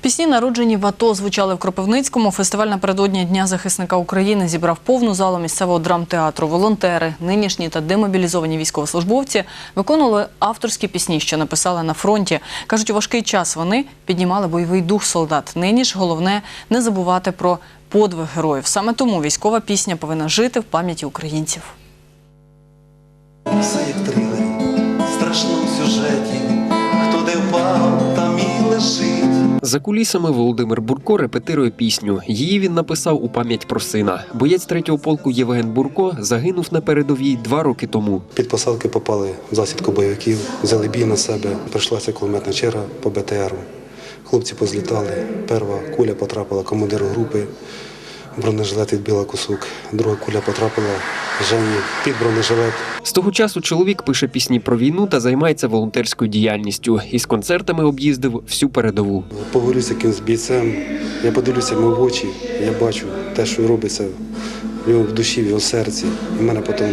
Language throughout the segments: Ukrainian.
Пісні, народжені в АТО, звучали в Кропивницькому. Фестиваль напередодні Дня захисника України зібрав повну залу місцевого драмтеатру. Волонтери, нинішні та демобілізовані військовослужбовці виконували авторські пісні, що написали на фронті. Кажуть, у важкий час вони піднімали бойовий дух солдат. Нині ж головне не забувати про подвиг героїв. Саме тому військова пісня повинна жити в пам'яті українців. За кулісами Володимир Бурко репетирує пісню. Її він написав у пам'ять про сина. Боєць третього полку Євген Бурко загинув на передовій два роки тому. Під посадки попали в засідку бойовиків, взяли бій на себе. Прийшлася кулеметна черга по БТРу. Хлопці позлітали. Перша куля потрапила командиру групи. Бронежилет відбила кусок. Друга куля потрапила Жені під бронежилет. З того часу чоловік пише пісні про війну та займається волонтерською діяльністю. Із концертами об'їздив всю передову. Поговорю з якимсь бійцем. Я подивлюся йому в очі, я бачу те, що робиться в його в душі, в його серці. І в мене потім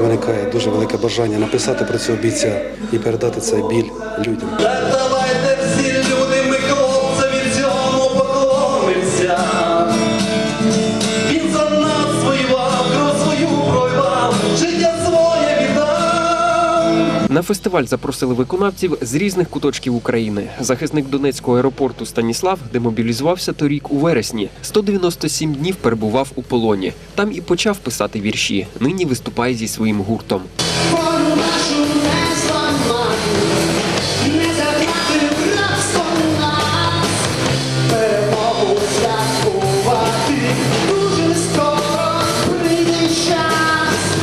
виникає дуже велике бажання написати про цього бійця і передати цей біль людям. На фестиваль запросили виконавців з різних куточків України. Захисник Донецького аеропорту Станіслав демобілізувався торік у вересні. 197 днів перебував у полоні. Там і почав писати вірші. Нині виступає зі своїм гуртом. Нашу не зламати,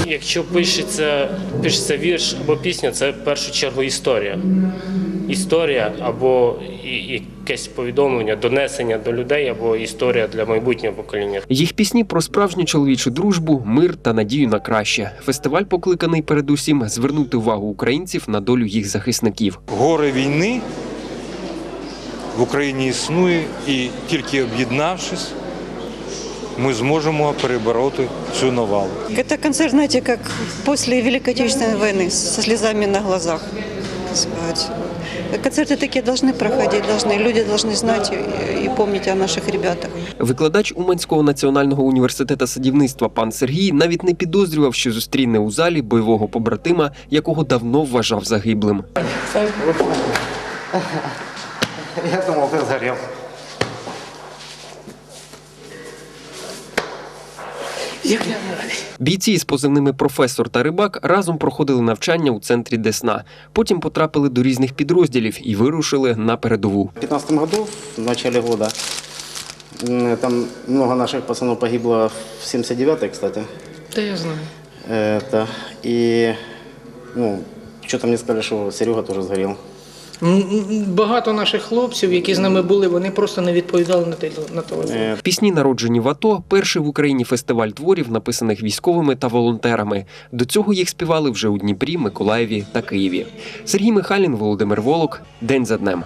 Якщо пишеться, пишеться вірш або пісня, це в першу чергу історія. Історія або якесь повідомлення, донесення до людей, або історія для майбутнього покоління. Їх пісні про справжню чоловічу дружбу, мир та надію на краще. Фестиваль покликаний передусім звернути увагу українців на долю їх захисників. горе війни в Україні існує, і тільки об'єднавшись, ми зможемо перебороти цю навалу. Это концерт, знаете, как после Великой Отечественной войны, со слезами на глазах. сказать. Концерты такие должны проходить, должны, люди должны знать и, и помнить о наших ребятах. Викладач Уманського національного університету садівництва пан Сергій навіть не підозрював, що зустріне у залі бойового побратима, якого давно вважав загиблим. Я думал, ты сгорел. Бійці із позивними професор та рибак разом проходили навчання у центрі Десна. Потім потрапили до різних підрозділів і вирушили на передову. В 2015 году, в начале года, м, там много наших пацанов погибло в 79-й, кстати. Та я знаю. Это, и, ну, что-то мне сказали, что Серега тоже сгорел. Багато наших хлопців, які з нами були, вони просто не відповідали на те- на телефон. Э, Пісні, народжені в АТО, перший в Україні фестиваль творів, написаних військовими та волонтерами. До цього їх співали вже у Дніпрі, Миколаєві та Києві. Сергій Михайлін, Володимир Волок. День за днем.